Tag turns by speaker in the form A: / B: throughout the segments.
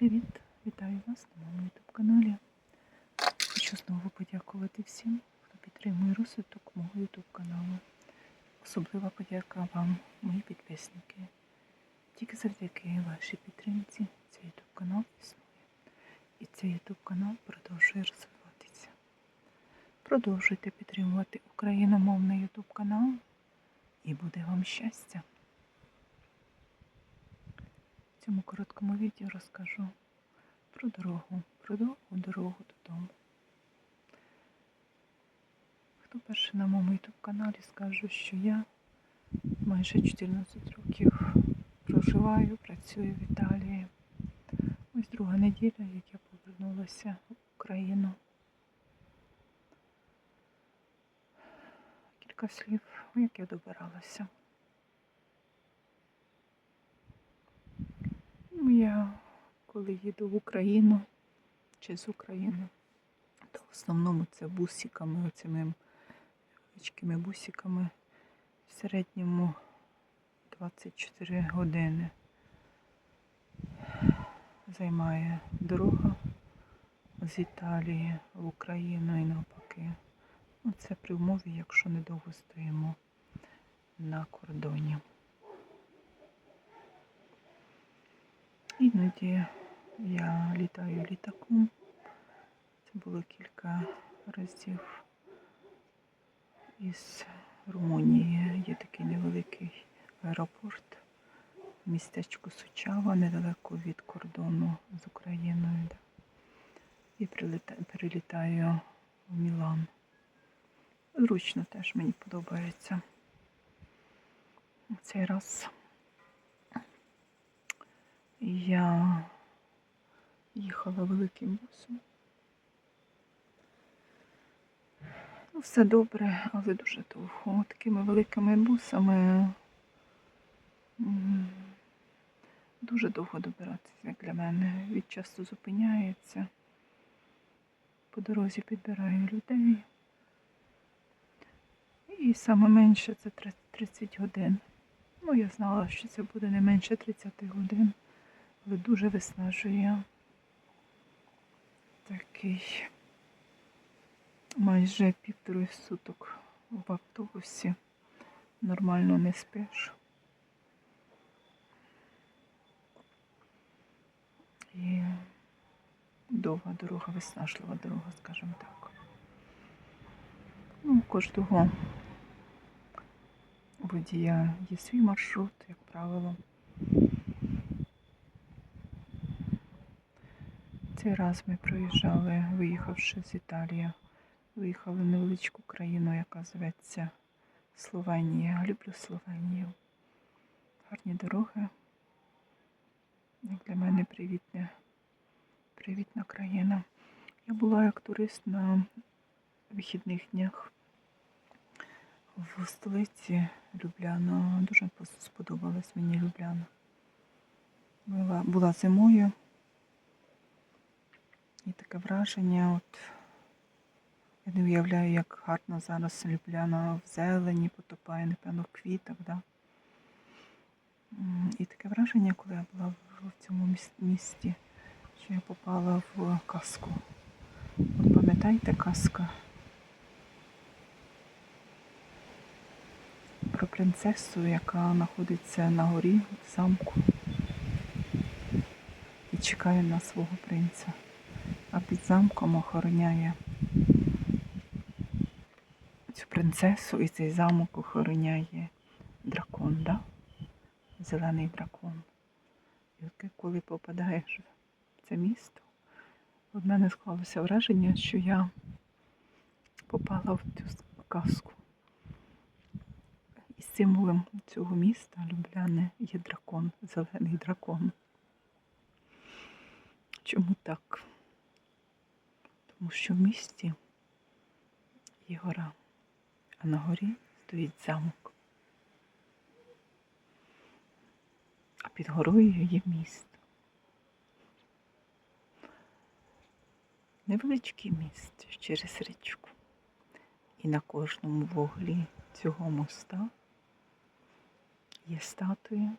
A: Привіт! Вітаю вас на моєму YouTube каналі. Хочу знову подякувати всім, хто підтримує розвиток мого YouTube каналу. Особлива подяка вам, мої підписники. Тільки завдяки вашій підтримці цей YouTube канал існує. І цей YouTube канал продовжує розвиватися. Продовжуйте підтримувати україномовний YouTube канал і буде вам щастя. В цьому короткому відео розкажу про дорогу, про довгу дорогу додому. Хто перший на моєму YouTube каналі скажу, що я майже 14 років проживаю, працюю в Італії. Ось друга неділя, як я повернулася в Україну. Кілька слів, як я добиралася. Ну, я коли їду в Україну чи з України, то в основному це бусиками, оцими невеличкими бусиками. В середньому 24 години займає дорога з Італії в Україну і навпаки. Ну, це при умові, якщо недовго стоїмо на кордоні. Іноді я літаю літаком. Це було кілька разів із Румунії. Є такий невеликий аеропорт в містечку Сучава, недалеко від кордону з Україною. І приліта- перелітаю в Мілан. Зручно теж мені подобається. Цей раз я їхала великим бусом. Ну, все добре, але дуже довго. Такими великими бусами дуже довго добиратися як для мене. Він часто зупиняється. По дорозі підбираю людей. І саме менше це 30 годин. Ну, я знала, що це буде не менше 30 годин але дуже виснажує такий майже півтори суток в автобусі. Нормально не спиш. І довга дорога, виснажлива дорога, скажімо так. Ну, кожного водія є свій маршрут, як правило. Цей раз ми проїжджали, виїхавши з Італії, виїхали в невеличку країну, яка зветься Словенія. Люблю Словенію. Гарні дороги. Для мене привітне, привітна країна. Я була як турист на вихідних днях в столиці Любляна. Дуже сподобалась мені Любляна. Була, була зимою. І таке враження, от я не уявляю, як гарно зараз Любляна в зелені потопає, напевно, в квітах, да? І таке враження, коли я була в цьому місті, що я попала в казку. От пам'ятаєте казка про принцесу, яка знаходиться на горі в замку і чекає на свого принца а під замком охороняє цю принцесу і цей замок охороняє дракон, да? зелений дракон. І коли попадаєш в це місто, в мене склалося враження, що я попала в цю казку. І символом цього міста Любляне є дракон, зелений дракон. Чому так? Тому що в місті є гора, а на горі стоїть замок. А під горою є місто. Невеличкий міст через річку. І на кожному вуглі цього моста є статуя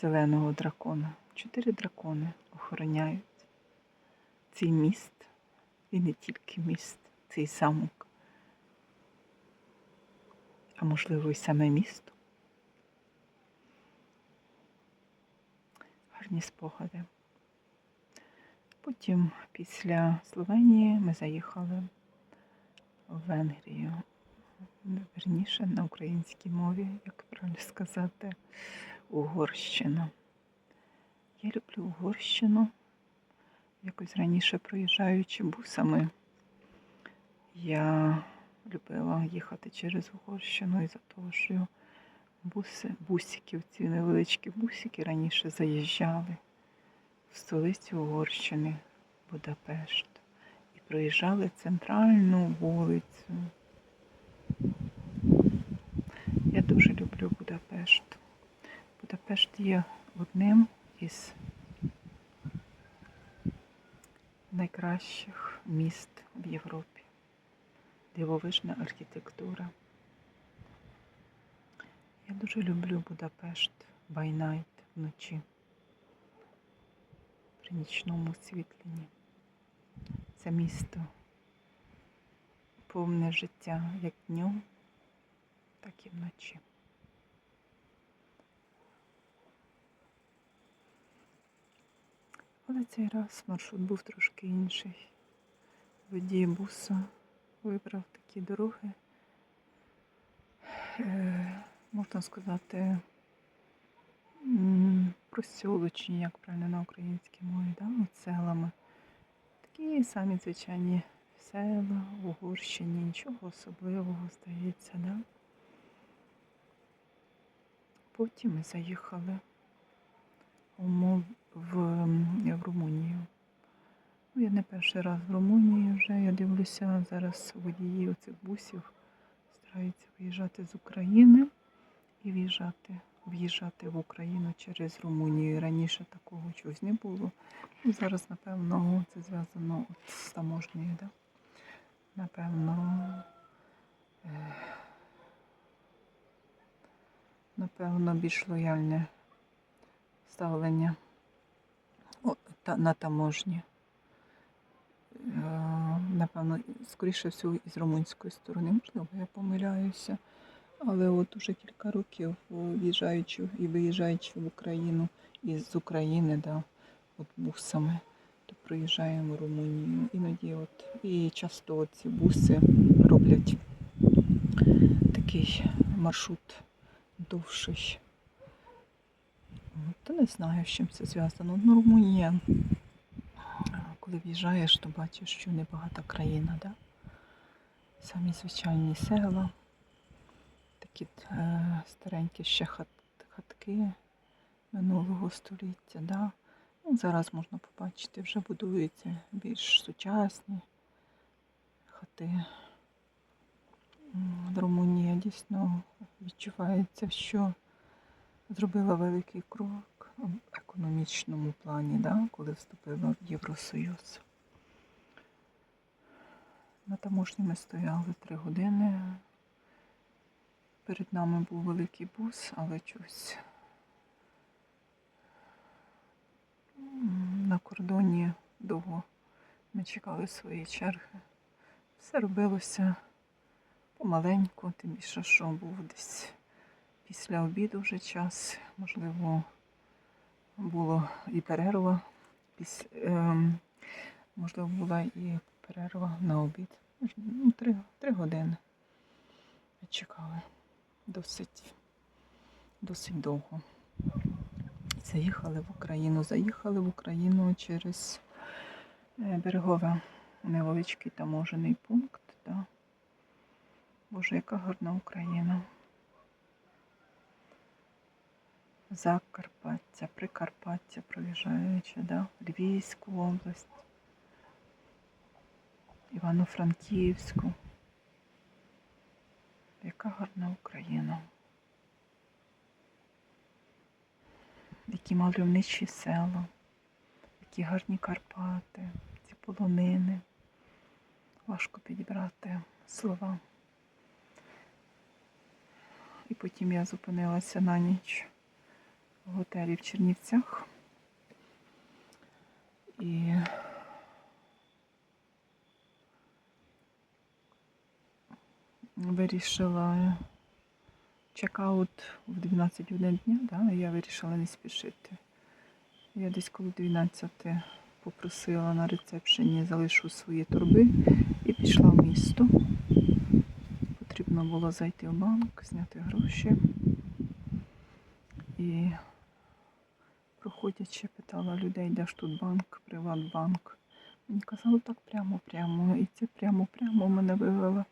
A: зеленого дракона, чотири дракони охороняють цей міст. І не тільки міст, цей замок, а можливо і саме місто. Гарні спогади. Потім після Словенії ми заїхали в Венгрію. Верніше на українській мові, як правильно сказати, Угорщина. Я люблю Угорщину. Якось раніше проїжджаючи бусами, я любила їхати через Угорщину із-за того, що буси, бусики, ці невеличкі бусики раніше заїжджали в столицю Угорщини, Будапешт, і проїжджали центральну вулицю. Я дуже люблю Будапешт. Будапешт є одним із найкращих міст в Європі. Дивовижна архітектура. Я дуже люблю Будапешт Байнайт вночі при нічному освітленні. Це місто повне життя як днем, так і вночі. Але цей раз маршрут був трошки інший. Водій буса вибрав такі дороги, е, можна сказати, просьолочні, як правильно на українській мові, да? селами. Такі самі звичайні села Угорщині, нічого особливого здається, да? Потім ми заїхали у Мол... в, в Румунію. Ну, я не перший раз в Румунії вже. Я дивлюся, зараз водії оцих бусів стараються виїжджати з України і в'їжджати, в'їжджати в Україну через Румунію. Раніше такого чогось не було. Ну, зараз, напевно, це зв'язано з таможнею, да? Напевно, е, напевно, більш лояльне ставлення на таможні. Е, Напевно, скоріше всього, із румунської сторони. Можливо, я помиляюся. Але от уже кілька років, в'їжджаючи і виїжджаючи в Україну із України, да, от бусами, то приїжджаємо в Румунію. Іноді от, і часто ці буси роблять такий маршрут довший. Та не знаю, з чим це зв'язано. Ну, Румунія, коли в'їжджаєш, то бачиш, що небагата країна, да? самі звичайні села, такі е, старенькі ще хат, хатки минулого століття. Да? Ну, зараз можна побачити, вже будуються більш сучасні хати. Румунія дійсно відчувається, що зробила великий крок в економічному плані, да, коли вступила в Євросоюз. На таможні ми стояли три години. Перед нами був великий бус, але чогось на кордоні довго ми чекали своєї черги. Все робилося помаленьку, тим більше, що був десь після обіду вже час, можливо, було і перерва. Піс... ем, можливо, була і перерва на обід. Ну, три, три години. Чекали досить, досить довго. Заїхали в Україну. Заїхали в Україну через е, берегове невеличкий таможений пункт. Да. Боже, яка гарна Україна. Закарпаття, Прикарпаття проїжджаючи, да? Львівську область, Івано-Франківську. Яка гарна Україна. Які мальовничі села, які гарні Карпати, ці полонини. Важко підібрати слова. І потім я зупинилася на ніч готелі в Чернівцях. І вирішила чекаут в 12 годин дня, да, я вирішила не спішити. Я десь коли 12 попросила на рецепшені залишу свої торби і пішла в місто. Потрібно було зайти в банк, зняти гроші. І проходячи, питала людей, де ж тут банк, Приватбанк. Мені казали так прямо-прямо. І це прямо-прямо мене вивела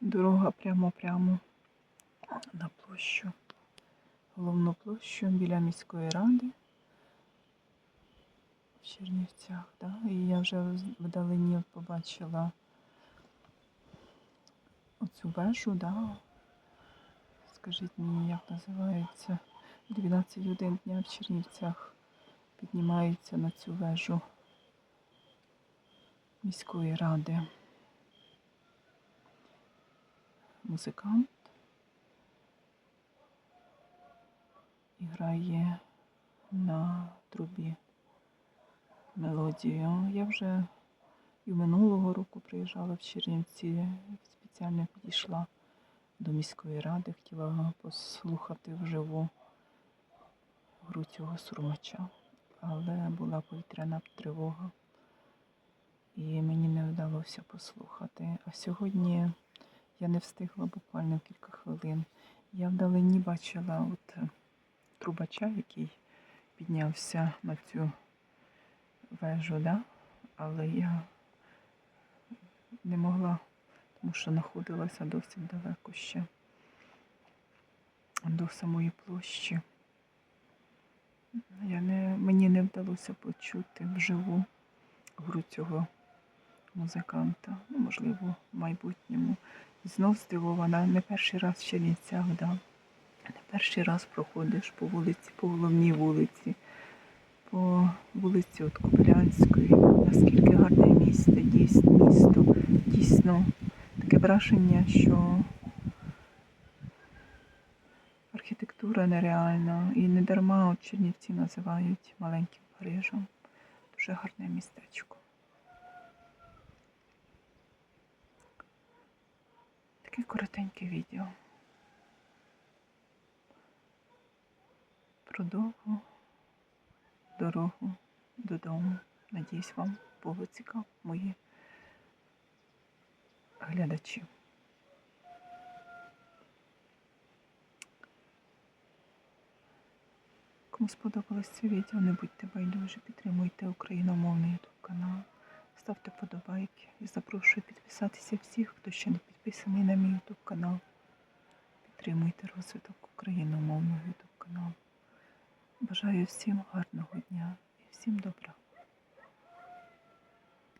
A: дорога прямо-прямо на площу. Головну площу біля міської ради в Чернівцях. Да? І я вже вдалині побачила оцю вежу, да? скажіть мені, як називається. 12 годин дня в Чернівцях піднімаються на цю вежу міської ради. Музикант і грає на трубі мелодію. Я вже і минулого року приїжджала в Чернівці, спеціально підійшла до міської ради, хотіла послухати вживу гру цього сурмача, але була повітряна тривога, і мені не вдалося послухати. А сьогодні я не встигла буквально кілька хвилин. Я вдалині бачила от е, трубача, який піднявся на цю вежу, да? але я не могла, тому що знаходилася досить далеко ще до самої площі. Я не, мені не вдалося почути вживу гру цього музиканта. Ну, можливо, в майбутньому. Знов здивована, не перший раз в Чернівцях, да. Не перший раз проходиш по вулиці, по головній вулиці, по вулиці от Кобилянської. Наскільки гарне місто, дійсно, місто, дійсно таке враження, що архітектура нереальна. І не дарма от Чернівці називають маленьким Парижем. Дуже гарне містечко. Таке коротеньке відео. Про довгу дорогу додому. Надіюсь, вам було цікаво, мої глядачі. Кому сподобалось це відео, не будьте байдужі, підтримуйте україномовний YouTube канал, ставте подобайки і запрошую підписатися всіх, хто ще не підписаний на мій YouTube канал. Підтримуйте розвиток україномовного YouTube каналу. Бажаю всім гарного дня і всім добра.